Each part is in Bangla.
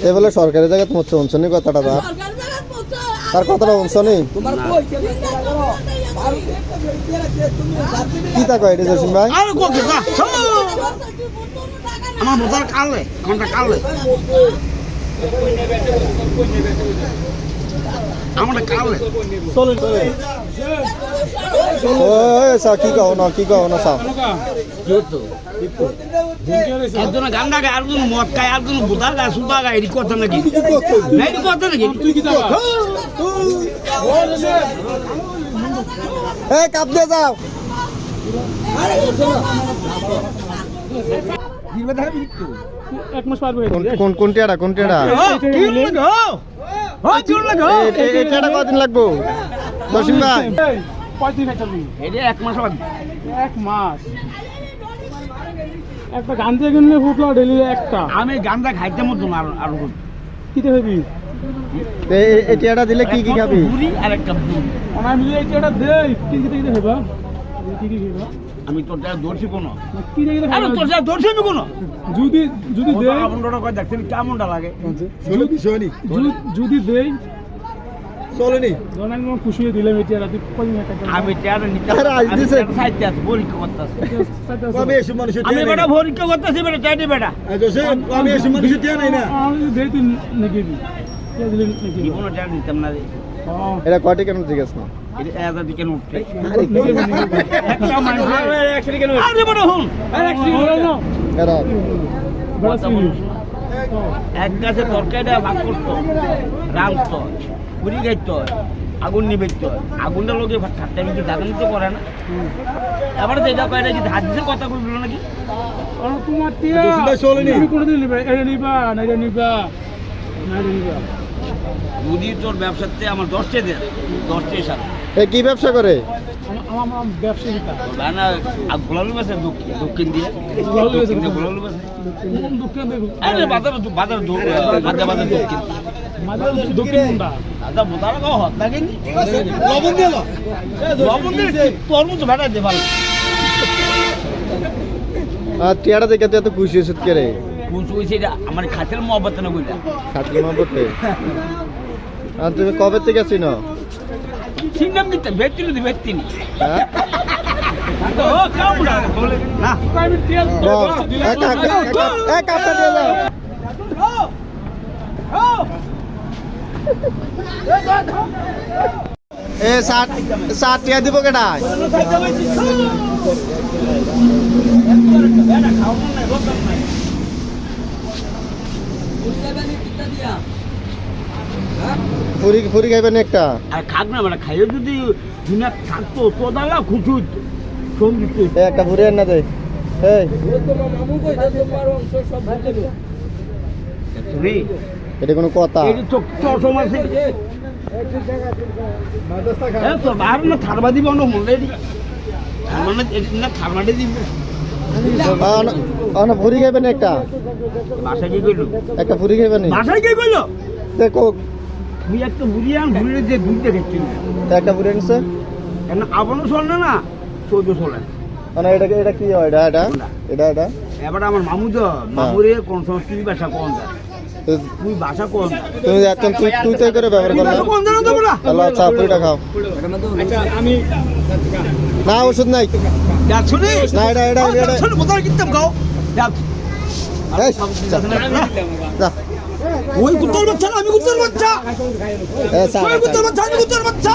এ বলে সরকারি জায়গায় তোমার শুনছনি কথাটা তার তার কথাটা শুনছনি কি তা কয় এটা জসিম ভাই? আমার বোতার কালে আমারটা কালে কি কও না কি কও না সা একজন গায় আরেকজন মদ খায় আরেকজন বোতার গায় সুতা গায় এটি কথা নাকি? না এটি কথা নাকি? তুই কি এ কাপ দিয়ে যাও। এক মাস পারবে কোন কোন কোন কোন টিয়াটা এটা কদিন লাগবো? জসিম ভাই পঁয়ত্রিশ একটা দিন। এটা এক মাস বাদ এক মাস। একটা গান দিয়ে কিনলে ফুটলো ডেলি একটা। আমি গান্দা খাইতে মতো আর আর কিতে হবি এই টিয়াটা দিলে কি কি খাবি? আর একটা বুড়ি এই এটা দে কি কিতে কিতে হেবা কি কি হেবা আমি তোর যা ধরছি কোনো? আরে তোর যা ধরছি আমি কোনো? যদি যদি দে আপনটা কয় দেখছেন কেমনটা লাগে? যদি- যদি দেই চলেনি। আমি তোমার খুশি হয়ে দিলাম এটা রাতে পঁয়ত্রিশ একটা দিলাম। আমি টেয়ারে নিতে আরে আজ দিছে। সাইতে আছে পরীক্ষা করতেছে সাথে আছে। আমি বেটা পরীক্ষা করতেছি বেটা চাইতে বেটা। আজসে আমি এসে মানুষের টিয়া নাই না? আমি দেই তুই নাকি কে দিলে নাকি জীবনে টেয়ার নিতাম না এটা কয়টি কেন জিজ্ঞেস না এক গাছে তরকারিটা ভাগ করতো রামতো পুরি গাইতো আগুন নিবেত আগুনটা লোকে ঠাট্টা বিক্রি দাদন তো করে না। এবারে যেটা কয় নাকি হাত দিয়ে কথা বলল নাকি? তোমার টিয়া দোষী ভাই কোনোদিন নিবে? এটা নিবা না এটা নিবা। যদি তোর ব্যবসাতে আমার দশটে দেন দশটে সাথে এ কি ব্যবসা করে? আমার আমার না গোলালু বেছে দক্ষিণ দক্ষিণ দিয়ে? দক্ষিণ দিয়ে? গোলালু বেছে কোন দক্ষিণ আরে বাজার বাজার বাজার বাজার দক্ষিণ দক্ষিণ কোনটা দাদা বোতারা গাও হত লাগে লবণ দিয়ে লবণ দিয়ে তরমুজ ভেড়া দে ভালো আর টিয়াটা দেখে এত খুশি হয়েছিস কে রে? কুচু হইছে এটা আমার খাতের মহব্বত না কইলা? খাটলি মা বটে আর তুমি কবে থেকে আছি না সিংনাম দিতে ব্যক্তি যদি ব্যক্তি হ্যাঁ? এ সাত সাত টিয়া দিব কেটা ফুরি ফুরি খাইবেন একটা? আর খাক না মানে খাইয়ে যদি দুনিয়া থাকতো তো দাদা খুশি হইতো সংগীত একটা ফুরি আন না দে এই। এটা কোনো কথা। ফুরি খাইবেন একটা। একটা ফুরি খাইবেন দেখো তুই একটা বুড়িয়ান ঘুরে যে দুধ দেখেছি একটা ফুরি আনছে কেন আবনো চলে না? চৌদ্দ চলে মানে এটা এটা কি হয়? এটা এটা? এটা এটা? এবার আমার মামু তো মামুরে কোন তুই বাসা কোন তো তুই বাসা কোন তুমি এখন তুই তুই তাই করে ব্যবহার করো। তো তাহলে আচ্ছা ফুরিটা খাও। আচ্ছা আমি না ওষুধ নাই। না? এটা এটা এটা গাও যা। ওই কুত্তার বাচ্চা না, আমি কুত্তার বাচ্চা। ওই কুত্তার বাচ্চা আমি কুত্তার বাচ্চা।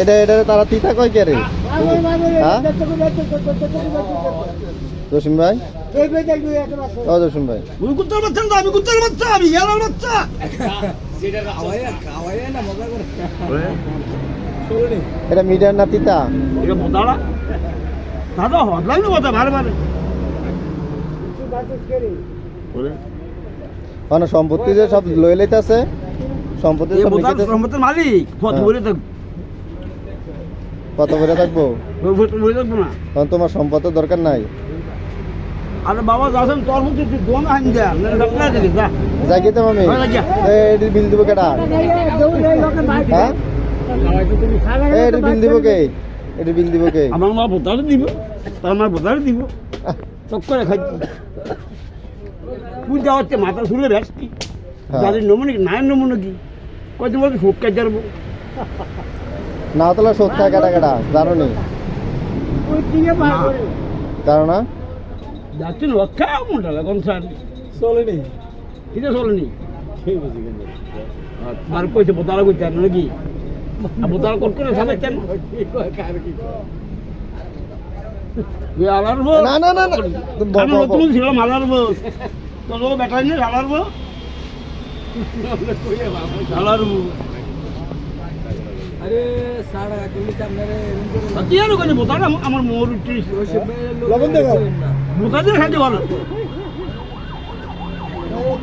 এটা এটা তারা তিতা কয় কে রে? হ্যাঁ? জসিম ভাই? ও জসিম ভাই। ওই কুত্তার বাচ্চা না, আমি কুত্তার বাচ্চা আমি ইয়ালার বাচ্চা। এটা মিডিয়ার না তিতা? এটা দাদা হদলাই না কথা মানে সম্পত্তি যে সব লয়ে লইতে আছে সম্পত্তি সব সম্পত্তির মালিক হ্যাঁ। বলে থাকব? কত করে থাকব? বলে থাকব না। তখন তোমার সম্পদের দরকার নাই। আরে বাবা যাচ্ছেন তোর মধ্যে তুই দোয়ান আইন দেয়া না ডাক্তার যা। যাই গেতাম আমি হ্যাঁ, বিল দিব কেটা হ্যাঁ? বিল দিব কে? এটা বিল দিব কে? আমার মা বোতালে দিব তার মা বোতালে দিব। চক করে খাচ্ছি পূজা হচ্ছে মাথা শুলে ব্যস্তি হ্যাঁ। যাদের নমুনে নাই নমুনে কি কয়দিন বলতে সুখ কাজ যাব না তোলা সত্যি কেটা কেটা জানো নি? জানো না? যাচ্ছে রক্ষা মনটা এখন স্যার? চলেনি। এটা চলেনি? আর কইতে বোতালা কইতে নাকি? আর বোতালা কট করে সাজাইতেন না না না না। আমি নতুন ছিলাম তোর ব্যাটারি নেই বোতাল আমার মোর লবণ দিয়ে খাইতে ভালো এই। কেমন হইব ও কেমন হইব তো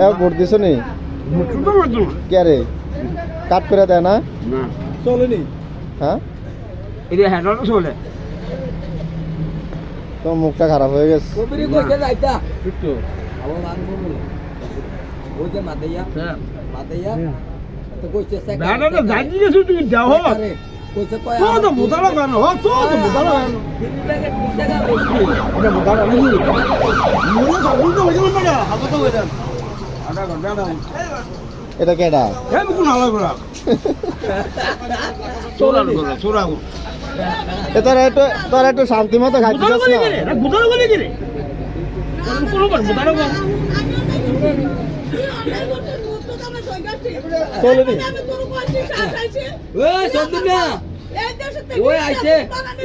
এ ভোট দিছ নি শুদ্ধ কে কাট করে দেয় না না চলেনি হ্যাঁ এটা হ্যাঁ চলে তো মুখটা খারাপ হয়ে গেছে কবিরে এটা কেডা? তোর একটু তোর একটু শান্তি মতো খাইতে ওই আইছে।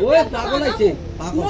ওই পাগল আইছে। পাগল